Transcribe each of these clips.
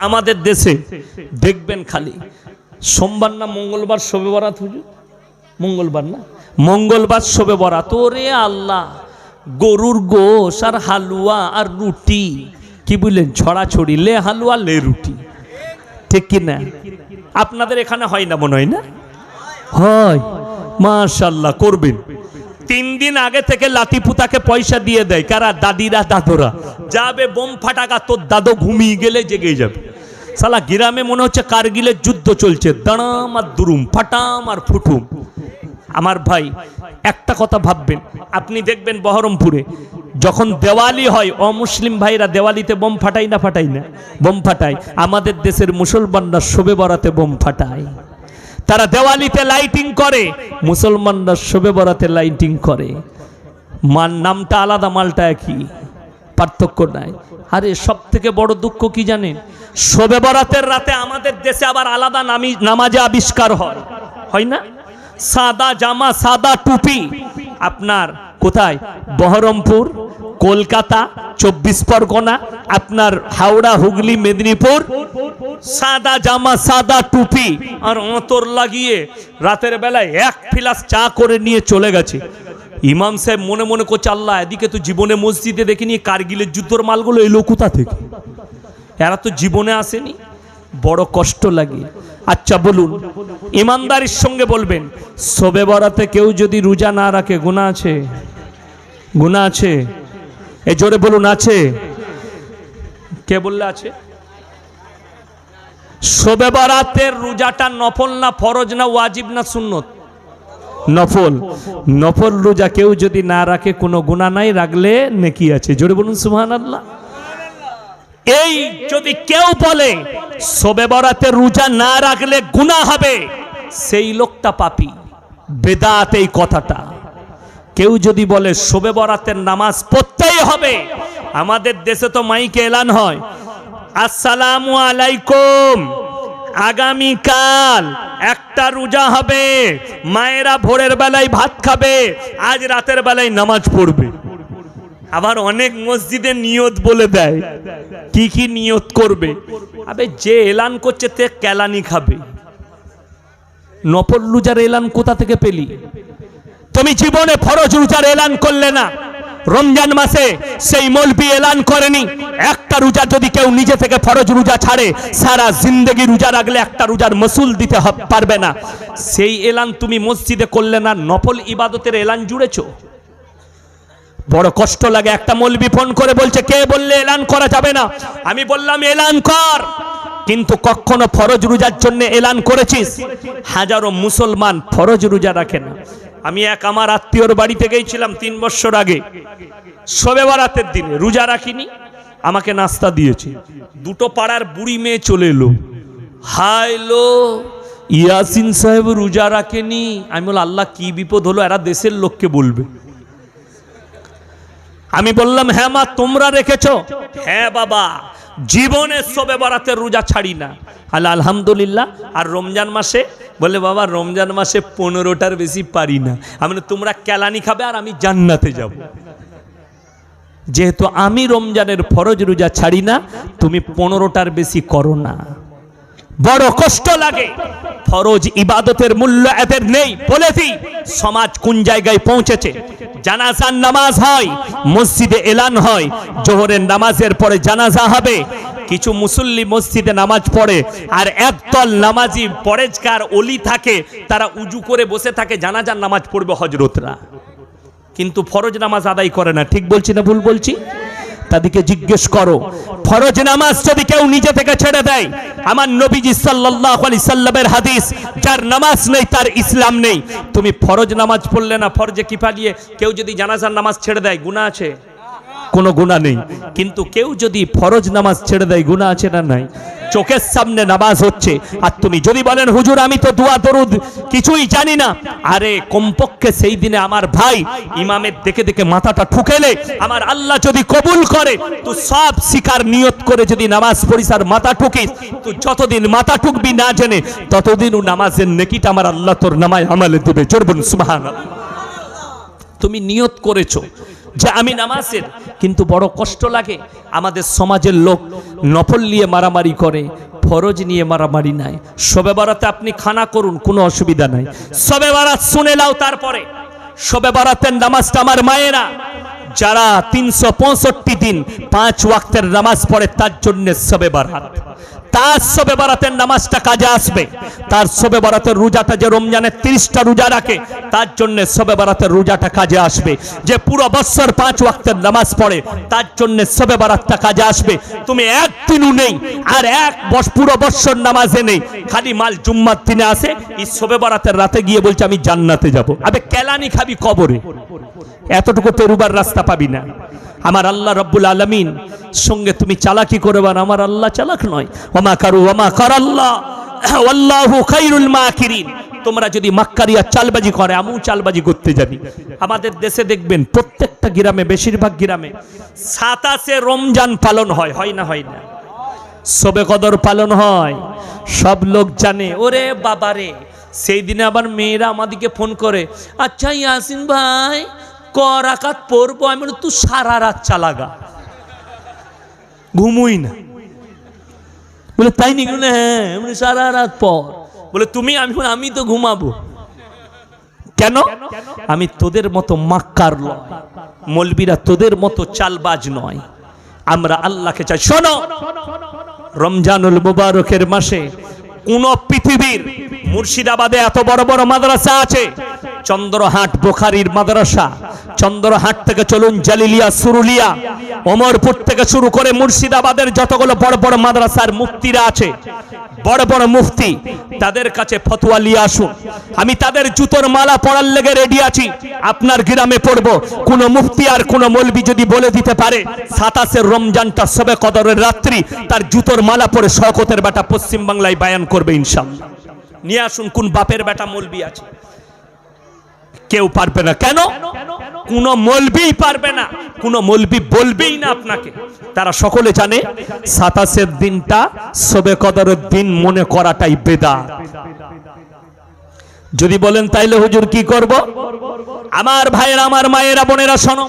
আমাদের দেশে দেখবেন খালি। সোমবার না, মঙ্গলবার শোবে বরাত হুজুর? মঙ্গলবার না? মঙ্গলবার শোবে বরাত। ওরে আল্লাহ, গরুর গোশ আর হালুয়া আর রুটি, কি বুঝলেন ছড়াছড়ি লে হালুয়া লে রুটি। ঠিক কি না? আপনাদের এখানে হয় না মনে হয় না? হয়। মাশাল্লাহ, করবেন। তিন দিন আগে থেকে লাতিপুতাকে পয়সা দিয়ে দেয়। কারা? দাদিরা, দাদুরা। যাবে, বোম ফাটাকা, তোর দাদু ঘুমিয়ে গেলে জেগে যাবে। সালা গ্রামে মনে হচ্ছে কারগিলের যুদ্ধ চলছে। দাঁড়াম আর দুরুম, ফাটাম আর ফুটুম। আমার ভাই, একটা কথা ভাববেন। আপনি দেখবেন বহরমপুরে, যখন দেওয়ালি হয়, অমুসলিম ভাইরা দেওয়ালিতে বোম ফাটাই না ফাটাই না? বোম ফাটায়। আমাদের দেশের মুসলমানরা শোবে বরাতে বোম ফাটায়। তারা দেওয়ালিতে লাইটিং করে, মুসলমানরা শোবে বরাতে লাইটিং করে। মান নামটা আলাদা, মালটা একই, পার্থক্য নাই। আরে সব থেকে বড় দুঃখ কি জানেন? শোবে বরাতের রাতে আমাদের দেশে আবার আলাদা নামি, নামাজে আবিষ্কার হয়। হয় না? সাদা জামা, সাদা টুপি। আপনার কোথায়? বহরমপুর? কলকাতা, চব্বিশ পরগনা, আপনার হাওড়া, হুগলি, মেদিনীপুর, সাদা জামা, সাদা টুপি, আর অঁতর লাগিয়ে রাতের বেলায় এক ফিলাস চা করে নিয়ে চলে গেছে। ইমাম সাহেব মনে মনে করছে, আল্লাহ, এদিকে তো জীবনে মসজিদে দেখিনি, কার্গিলের যুদ্ধর মালগুলো এলো কোথা থেকে? এরা তো জীবনে আসেনি, বড় কষ্ট লাগে। আচ্ছা বলুন, ইমানদারির সঙ্গে বলবেন, শোবে বরাতে কেউ যদি রোজা না রাখে গুণা আছে? গুণা আছে? এ জোরে বলুন, আছে। কে বললে আছে? শোবে বরাতের রোজাটা নফল না ফরজ না ওয়াজিব না সুন্নত? নফল। নফল রোজা কেউ যদি না রাখে, কোনো গুণা নাই রাখলে নেকি আছে। জোরে বলুন সুহান আল্লাহ এই যদি কেউ বলে শোবে বরাতে রোজা না রাখলে গুণা হবে, সেই লোকটা পাপি। বেদাত এই কথাটা। কেউ যদি বলে, শোবে বরাতের নামাজ পড়তেই হবে। আমাদের দেশে তো মাইকে এলান হয়। আসসালামু আলাইকুম। আগামীকাল একটা রোজা হবে। মায়েরা ভোরের বেলায় ভাত খাবে, আজ রাতের বেলায় নামাজ পড়বে। আবার অনেক মসজিদে নিয়ত বলে দেয়, কি কি নিয়ত করবে? আবে, যে এলান করছে তে কেলানি খাবে। নফল রোজার এলান কোথা থেকে পেলি? তুমি জীবনে ফরজ রোজার এলান করলে না। রমজান মাসে সেই মলবি এলান করেনি। একটা রোজা যদি কেউ নিজে থেকে ফরজ রোজা ছাড়ে, সারা জিন্দগি রোজা রাখলে একটা রোজার মসুল দিতে পারবে না। সেই এলান তুমি মসজিদে করলে না, নফল ইবাদতের এলান জুড়েছো? বড় কষ্ট লাগে, একটা মলবি ফোন করে বলছে, কে বললে এলান করা যাবে না? আমি বললাম, এলান কর। কিন্তু কখনো ফরজ রোজার জন্য এলান করেছিস? হাজারো মুসলমান ফরজ রোজা রাখে না। আমি এক আমার আত্মীয়র বাড়িতে গিয়েছিলাম তিন বছর আগে। শবে বরাতের দিনে, রোজা রাখিনি, আমাকে নাস্তা দিয়েছে। দুটো পাড়ার বুড়ি মেয়ে চলে এলো। হাইলো ইয়াসিন সাহেব রোজা রাখেনি। আমি বল আল্লাহ কি বিপদ হলো, এরা দেশের লোককে বলবে। আমি বললাম হ্যাঁ মা, তোমরা রেখেছো। হ্যাঁ বাবা জীবনে সবে বরাতের রোজা ছাড়ি না। আল্লাহ আলহামদুলিল্লাহ, আর রমজান মাসে বলে, বাবা, রমজান মাসে পনেরোটার বেশি পারি না। আমি তোমরা কেলানি খাবে আর আমি জান্নাতে যাব। যেহেতু আমি রমজানের ফরজ রোজা ছাড়ি না, তুমি পনেরোটার বেশি করো না। বড় কষ্ট লাগে। ফরজ ইবাদতের মূল্য এদের নেই, বলে দিই। সমাজ কোন জায়গায় পৌঁছেছে? জানাজার নামাজ হয়, মসজিদে এলান হয়, জোহরের নামাজের পরে জানাজা হবে। কিছু মুসল্লি মসজিদে নামাজ পড়ে, আর একদল নামাজি পরেজকার অলি থাকে, তারা উজু করে বসে থাকে, জানাজার নামাজ পড়বে হজরতরা কিন্তু ফরজ নামাজ আদায় করে না, ঠিক বলছি না ভুল বলছি? তাদেরকে জিজ্ঞেস করো। ফরজ নামাজ যদি কেউ নিজে থেকে ছেড়ে দেয়, আমার নবীজি সাল্লাল্লাহু আলাইহি সাল্লামের হাদিস, যার নামাজ নেই, তার ইসলাম নেই। তুমি ফরজ নামাজ পড়লে না, ফরজে কিফালিয়ে কেউ যদি জানাজার নামাজ ছেড়ে দেয়, গুনাহ আছে? কোনো গুণা নেই। কিন্তু কেউ যদি ফরজ নামাজ ছেড়ে দেয়, গুণা আছে না নাই? চোখের সামনে নামাজ হচ্ছে। আর তুমি যদি বলেন, হুজুর, আমি তো দোয়া, দরুদ কিছুই জানি না। আরে, কমপক্ষে সেই দিনে আমার ভাই ইমামের দেখে দেখে মাথাটা ঠুকেলে, আমার আল্লাহ যদি কবুল করে তুই সব শিকার নিয়ত করে যদি নামাজ পড়িস মাথা ঠুকিস তুই যতদিন মাথা ঠুকবি না জেনে, ততদিনও নামাজের নেকিটা আমার আল্লাহ তোর নামায় আমালে দেবে। চড়বুন সুবহানাল্লাহ। তুমি নিয়ত করেছ। যে আমি নামাজের, কিন্তু বড় কষ্ট লাগে আমাদের সমাজের লোক নফল নিয়ে মারামারি করে, ফরজ নিয়ে মারামারি নাই সবে বারাতে আপনি খানা করুন, কোনো অসুবিধা নাই। সবে বারাত শুনে নাও তারপরে। সবে বারাতের নামাজটা আমার মায়েরা যারা তিনশো পঁয়ষট্টি দিন পাঁচ ওয়াক্তের নামাজ পড়ে তার জন্য সবে বারাত। তার সবে বারাতের নামাজটা কাজে আসবে। তার সবে বারাতের রোজাটা যে রমজানের তিরিশটা রোজা রাখে, তার জন্য সবে বারাতের রোজাটা কাজে আসবে। যে পুরো বৎসর পাঁচ ওয়াক্তের নামাজ পড়ে, তার জন্য সবে বারাতটা কাজে আসবে। তুমি একদিনও নেই, আর এক বস পুরো বৎসর নামাজে নেই। খালি মাল জুম্মার দিনে আসে, এই সবে বারাতের রাতে গিয়ে বলছে, আমি জান্নাতে যাব। আবে, কেলানি খাবি কবরে। এতটুকু পেরুবার রাস্তা পাবি না। আমার আল্লাহ রব্বুল আলমিন, সঙ্গে তুমি চালাকি করবার আমার আল্লাহ চালাক নয়। ওমা কারু, ওমা কর আল্লাহ? খাইরুল তোমরা যদি মাক্কারিয়া চালবাজি করে, আমিও চালবাজি করতে জানি। আমাদের দেশে দেখবেন প্রত্যেকটা গ্রামে, বেশিরভাগ গ্রামে সাতাশে রমজান পালন হয় হয় না হয় না? সবে কদর পালন হয়। সব লোক জানে, ওরে বাবারে, সেই দিনে আবার মেয়েরা আমাদেরকে ফোন করে আচ্ছা ইয়াসিন ভাই ক রাকাত পড়ব আমি তুই সারা রাত চালাগা। ঘুমুই না। বলে তাই বলে, হ্যাঁ। সারা রাত পর। বলে তুমি আমি আমি তো ঘুমাবো। কেন? আমি তোদের মতো মাক্কার মলবিরা তোদের মতো চালবাজ নয়। আমরা আল্লাহকে চাই। শোনো রমজানুল মুবারকের মাসে কোন পৃথিবীর মুর্শিদাবাদে এত বড় বড় মাদ্রাসা আছে? চন্দ্রহাট বোখারির মাদ্রাসা। চন্দ্রহাট থেকে চলুন জালিলিয়া, সুরুলিয়া, ওমরপুর থেকে শুরু করে মুর্শিদাবাদের যতগুলো বড় বড় মাদ্রাসার মুক্তিরা আছে, বড় বড় মুফতি, তাদের কাছে ফতোয়া নিয়ে আসুন। আমি তাদের জুতোর মালা পরার লেগে রেডি আছি। আপনার গ্রামে পড়ব। কোন মুফতি আর কোন মলবি যদি বলে দিতে পারে সাতাশের রমজানটা সবে কদরের রাত্রি, তার জুতোর মালা পরে শকতের বেটা পশ্চিম বাংলায় বায়ান করবে ইনশাল্লাহ নিয়ে আসুন কোন বাপের বেটা মলবি আছে। কেউ পারবে না। কেন? কোন মলবিই পারবে না, কোনো মলবি বলবেই না আপনাকে। তারা সকলে জানে, সাতাশের দিনটা সবে কদরের দিন মনে করাটাই বেদা যদি বলেন, তাইলে হুজুর কি করব? আমার ভাইয়ের, আমার মায়েরা, বোনেরা, শোনো।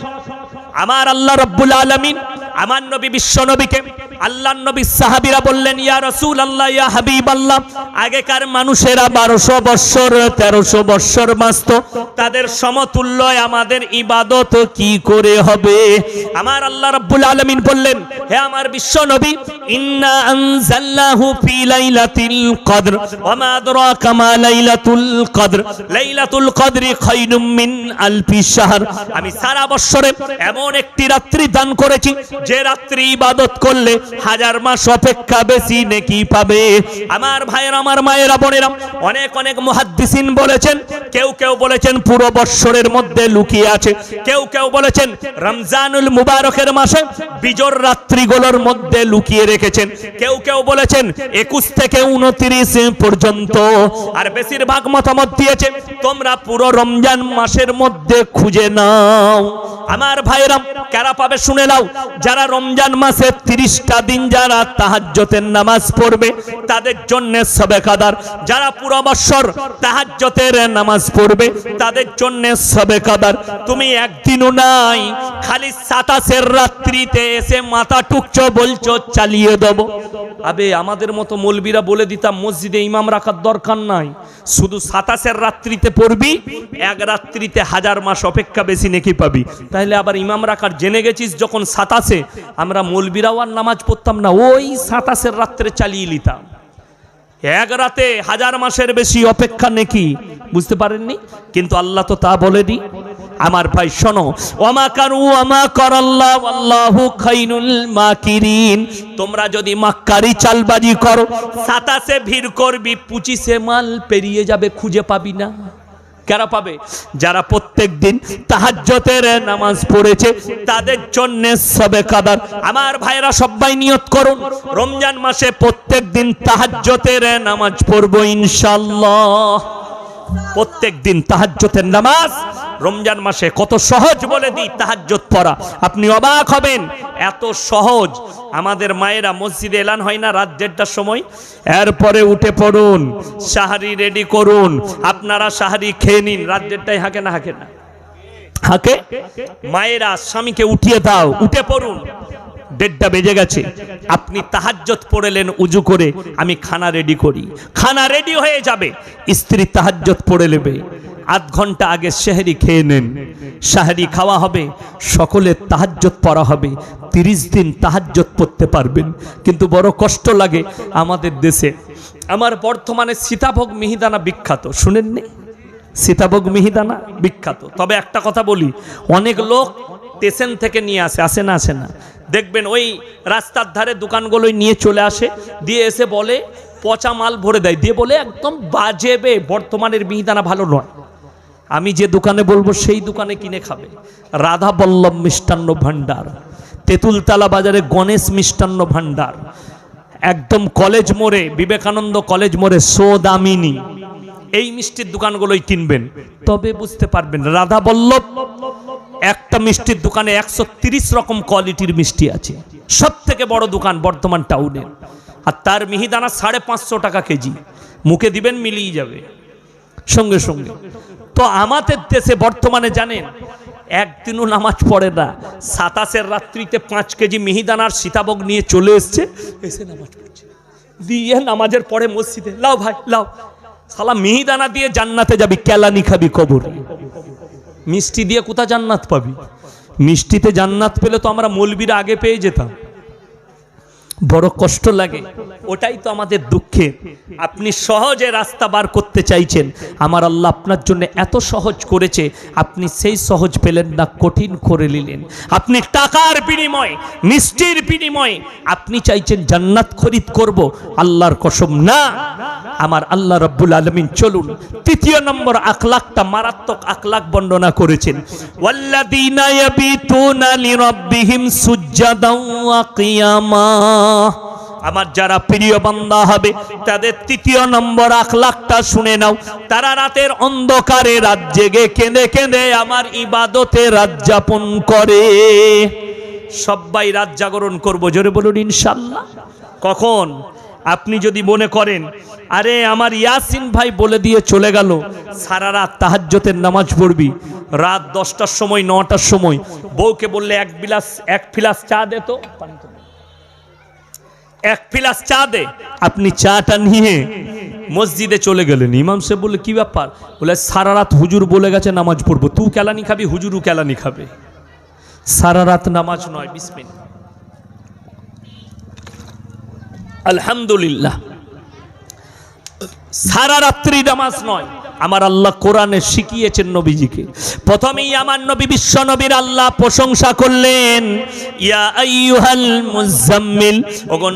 আমার আল্লাহ রব্বুল আলামিন, আমার নবী বিশ্ব নবীকে আল্লাহ নবী সাহাবীরা বললেন, ইয়া রাসূল আল্লাহ ইয়া হাবিব আল্লাহ আগেকার মানুষেরা বারোশো বৎসর, তেরোশো বৎসর বাঁচত। তাদের সমতুল্য আমাদের ইবাদত কি করে হবে? আমার আল্লাহ রব্বুল আলামিন বললেন, হে আমার বিশ্ব নবী, ইন্না আনজালনাহু ফি লাইলাতিল কদর, ওয়া মা আদরাকা মা লাইলাতুল কদর। লাইলাতুল কদরি খায়রুম মিন আলফি শাহর। আমি সারা বৎসরে এমন একটি রাত্রি দান করেছি, যে রাত্রি ইবাদত করলে হাজার মাস অপেক্ষা বেশি নেকি পাবে? আমার ভাইয়ের, আমার মায়েরা, বোনেরা, অনেক অনেক মুহাদ্দিসিন বলেছেন, কেউ কেউ বলেছেন পুরো বৎসরের মধ্যে লুকিয়ে আছে। কেউ কেউ বলেছেন রমজানুল মুবারকের মাসে বিজোর রাত্রিগুলোর মধ্যে লুকিয়ে রেখেছেন। কেউ কেউ বলেছেন একুশ থেকে উনত্রিশ পর্যন্ত। আর বেশিরভাগ মতামত দিয়েছে, তোমরা পুরো রমজান মাসের মধ্যে খুঁজে নাও। আমার ভাইরাম কারা পাবে শুনে নাও। যারা রমজান মাসে তিরিশটা দিন যারা তাহাজ্জতের নামাজ পড়বে, তাদের জন্য সবে কাদার যারা পুরো বৎসর তাহাজ্জতের নামাজ পড়বে, তাদের জন্য সবে কাদার তুমি একদিনও নাই, খালি সাতাশের রাত্রিতে এসে মাথা টুকছো, বলছো, চালিয়ে দেবো। আবে, আমাদের মতো মৌলবীরা বলে দিতাম, মসজিদে ইমাম রাখার দরকার নাই। শুধু সাতাশের রাত্রিতে পড়বি, এক রাত্রিতে হাজার মাস অপেক্ষা বেশি নেকি পাবি। তাহলে আবার ইমাম রাখার জেনে গেছিস যখন সাতাশে? আমরা মৌলবীরাও আর নামাজ পড়তাম না, ওই সাতাশের রাত্রে চালিয়ে নিতাম। এক রাতে হাজার মাসের বেশি অপেক্ষা নেকি, বুঝতে পারেননি? কিন্তু আল্লাহ তো তা বলে বলেনি। আমার ভাই, শোনো, ওমা তোমরা যদি মাক্কারি চালবাজি করো, সাতাশে ভিড় করবি, পঁচিশে মাল পেরিয়ে যাবে, খুঁজে পাবি না। কারা পাবে? যারা প্রত্যেক দিন তাহাজ্জতের নামাজ পড়েছে, তাদের জন্য সবে কাদার আমার ভাইরা সবাই নিয়ত করুন, রমজান মাসে প্রত্যেক দিন তাহাজ্জতের নামাজ পড়ব ইনশাল্লাহ প্রত্যেক দিন তাহাজ্জতের নামাজ রমজান মাসে কত সহজ বলে দিই তাহাজ্জত পড়া। আপনি অবাক হবেন, এত সহজ। আমাদের মায়েরা মসজিদে এলান হয় না রাত দেড়টার সময়? এরপরে উঠে পড়ুন সাহারি রেডি করুন, আপনারা সাহারি খেয়ে নিন, রাত দেড়টায় হাঁকে না হাঁকে না? হাকে? মায়েরা স্বামীকে উঠিয়ে দাও, উঠে পড়ুন। দেড়টা বেজে গেছে। আপনি তাহাজ্জত পড়েলেন, উজু করে, আমি খানা রেডি করি। খানা রেডি হয়ে যাবে, স্ত্রী তাহাজ্জত পড়ে নেবে। আধ ঘণ্টা আগে সেহেরি খেয়ে নেন। সাহেরি খাওয়া হবে সকলের তাহাজ্জত পড়া হবে, তিরিশ দিন তাহাজ্জত পড়তে পারবেন। কিন্তু বড় কষ্ট লাগে আমাদের দেশে। আমার বর্তমানে সীতাভোগ মিহিদানা বিখ্যাত শুনেননি সীতাভোগ মিহিদানা বিখ্যাত। তবে একটা কথা বলি, অনেক লোক স্টেশন থেকে নিয়ে আসে আসে না আসে না। দেখবেন ওই রাস্তার ধারে দোকানগুলোই নিয়ে চলে আসে, দিয়ে এসে বলে, পচা মাল ভরে দেয়। দিয়ে বলে একদম বাজেবে বর্তমানের মিহিদানা ভালো নয়। আমি যে দোকানে বলব সেই দোকানে কিনে খাবে। রাধা বল্লভ মিষ্টান্ন ভাণ্ডার, তেঁতুলতলা বাজারে গণেশ মিষ্টান্ন ভাণ্ডার, একদম কলেজ মোড়ে, বিবেকানন্দ কলেজ মোড়ে সোদামিনী। এই মিষ্টির দোকানগুলোই কিনবেন। তবে বুঝতে পারবেন, রাধা বল্লভ, একটা মিষ্টির দোকানে একশো রকম কোয়ালিটির মিষ্টি আছে। সব থেকে বড় দোকান বর্তমান টাউনে। আর তার মিহিদানা সাড়ে পাঁচশো টাকা কেজি। মুখে দিবেন, মিলিয়ে যাবে। সঙ্গে সঙ্গে। তো আমাদের দেশে বর্তমানে জানেন একদিনও নামাজ পড়ে না। সাতাশের রাত্রিতে পাঁচ কেজি মিহিদানার সীতাভোগ নিয়ে চলে এসছে, এসে নামাজ পড়ছে। দিয়ে নামাজের পরে মসজিদে, লাও ভাই, লাও। সালা মিহিদানা দিয়ে জান্নাতে যাবি, কেলানি খাবি কবর। মিষ্টি দিয়ে কোথা জান্নাত পাবি? মিষ্টিতে জান্নাত পেলে তো আমরা মলবিরা আগে পেয়ে যেতাম। বড় কষ্ট লাগে। ওটাই তো আমাদের দুঃখে। আপনি সহজে রাস্তা বার করতে চাইছেন। আমার আল্লাহ আপনার জন্য এত সহজ করেছে। আপনি সেই সহজ পেলেন না, কঠিন করে নিলেন। আপনি টাকার বিনিময়ে, মিষ্টির বিনিময়ে আপনি চাইছেন জান্নাত খরিদ করব। আল্লাহর কসম না। আমার আল্লাহ রব্বুল আলমিন চলুন, তৃতীয় নম্বর আখলাকটা মারাত্মক আখলাক বর্ণনা করেছেন। ওয়াল্লাযীনা ইয়াবিতুনা লিরাব্বিহিম সুজ্জাদাও ওয়া কিয়ামা। আমার যারা প্রিয় বান্দা হবে, তাদের তৃতীয় নম্বর আখলাকটা শুনে নাও। তারা রাতের অন্ধকারে রাত জেগে কেঁদে কেঁদে আমার ইবাদতে রাত যাপন করে। সবাই রাত জাগরণ করব, জোরে বলুন ইনশাল্লাহ। কখন? আপনি যদি মনে করেন, আরে আমার ইয়াসিন ভাই বলে দিয়ে চলে গেল, সারা রাত তাহাজ্জতের নামাজ পড়বি, রাত দশটার সময়, নটার সময়। বউকে বললে এক বিলাস এক ফিলাস চা দে তো। এক ফিলাস চা দে। আপনি চাটা নিয়ে মসজিদে চলে গেলেন। ইমাম সাহেব বললে, কি ব্যাপার? বলে, সারা রাত হুজুর বলে গেছে, নামাজ পড়ব। তুই কেলানি খাবি? হুজুরও কেলানি খাবে। সারা রাত নামাজ নয় বিসমিন আলহামদুলিল্লাহ। সারা রাত্রি নামাজ নয়। আমার আল্লাহ কোরআনে শিখিয়েছেন নবীজিকে। প্রথমেই আমার নবী বিশ্ব নবীর আল্লাহ প্রশংসা করলেন, ইয়া মুজাম্মিল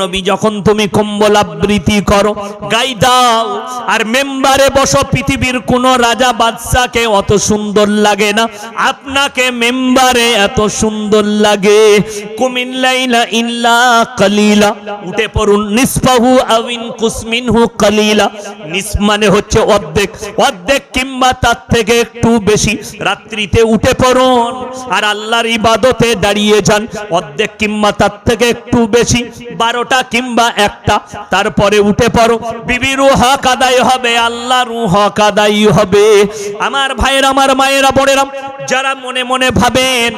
নবী, যখন তুমি কম্বল আবৃত্তি করো, গাই দাও, আর মেম্বারে বসো, পৃথিবীর কোন রাজা বাদশাকে অত সুন্দর লাগে না। আপনাকে মেম্বারে এত সুন্দর লাগে। কুমিল্লাইলা ইল্লা কালিলা, উঠে পড়ুন, নিসফাহু আউইন কুসমিনহু কালিলা নিস মানে হচ্ছে অর্ধেক। অর্ধেক কিংবা তার থেকে একটু বেশি রাত্রিতে উঠে পড়ুন আর আল্লাহর ইবাদতে দাঁড়িয়ে যান। অর্ধেক কিংবা তার থেকে একটু বেশি, বারোটা কিংবা একটা, তারপরে উঠে পড়ো। বিবির হক আদায় হবে, আল্লাহর হক আদায় হবে। আমার ভাইয়ের, আমার মায়েরা, বোনেরা যারা মনে মনে ভাবেন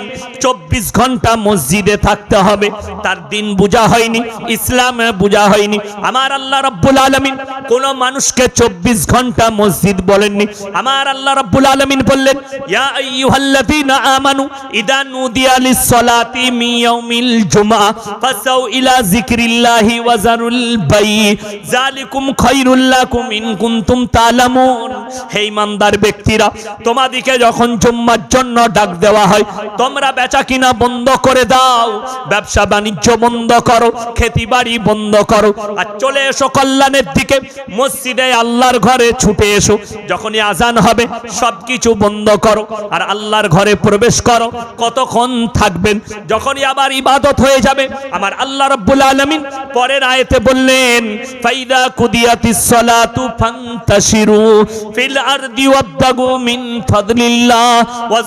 চব্বিশ ঘণ্টা মসজিদে থাকতে হবে, তার দিন বোঝা হয়নি, ইসলাম বোঝা হয়নি। আমার আল্লাহ রব্বুল আলমিন কোন মানুষকে চব্বিশ ঘণ্টা মসজিদ বলেননি। আমার আল্লাহ রব্বুল আলমিন বললেন আমানু মিন ব্যক্তিরা, তোমাদিকে যখন জুম্মার জন্য ডাক দেওয়া হয়। তোমরা বেচা কিনা বন্ধ করে দাও। ব্যবসা বাণিজ্য বন্ধ করো। খেতি বাড়ি বন্ধ করো। আর চলে এসো কল্যাণের দিকে। মসজিদে আল্লাহর ঘরে ছুটে এসো। যখনই আজান হবে, সবকিছু বন্ধ করো। আর আল্লাহর ঘরে প্রবেশ করো। কতক্ষণ থাকবেন? যখনই আবার ইবাদত হয়ে যাবে, আমার আল্লাহ রাব্বুল আলামিন পরের আয়াতে বললেন, ফাইদা কুদিয়াতিস সালাতু ফান্তাশিরু ফিল আরদি ওয়াবতাগু মিন ফাদলিল্লাহ